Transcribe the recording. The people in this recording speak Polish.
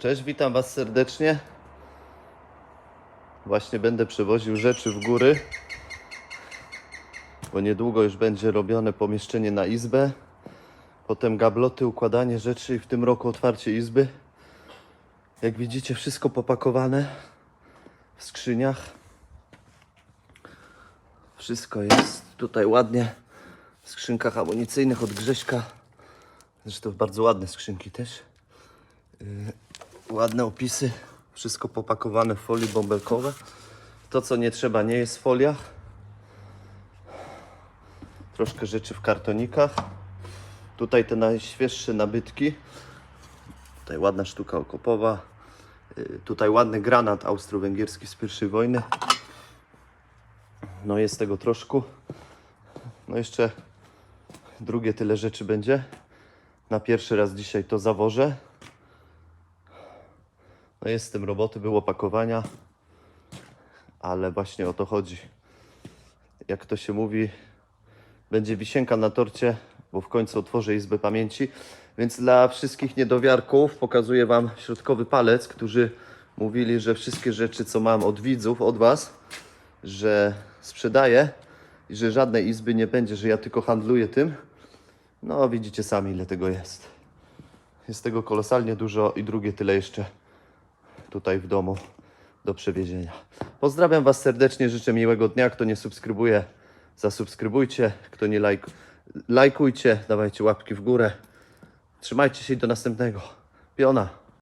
Cześć, witam Was serdecznie. Właśnie będę przewoził rzeczy w góry, bo niedługo już będzie robione pomieszczenie na izbę. Potem gabloty, układanie rzeczy i w tym roku otwarcie izby. Jak widzicie, wszystko popakowane w skrzyniach. Wszystko jest tutaj ładnie w skrzynkach amunicyjnych od Grześka. Zresztą bardzo ładne skrzynki też. Ładne opisy, wszystko popakowane w folii bąbelkowe. To, co nie trzeba, nie jest w foliach. Troszkę rzeczy w kartonikach. Tutaj te najświeższe nabytki. Tutaj ładna sztuka okopowa. Y, Tutaj ładny granat austro-węgierski z pierwszej wojny. No jest tego troszkę. No jeszcze drugie tyle rzeczy będzie. Na pierwszy raz dzisiaj to zawożę. No jest z tym roboty, było pakowania, ale właśnie o to chodzi. Jak to się mówi, będzie wisienka na torcie, bo w końcu otworzę Izbę Pamięci. Więc dla wszystkich niedowiarków pokazuję Wam środkowy palec, którzy mówili, że wszystkie rzeczy, co mam od widzów, od Was, że sprzedaję i że żadnej izby nie będzie, że ja tylko handluję tym. No, widzicie sami, ile tego jest. Jest tego kolosalnie dużo i drugie tyle jeszcze tutaj w domu do przewiezienia. Pozdrawiam Was serdecznie, życzę miłego dnia. Kto nie subskrybuje, zasubskrybujcie. Kto nie lajk, lajkujcie, dawajcie łapki w górę. Trzymajcie się i do następnego. Piona.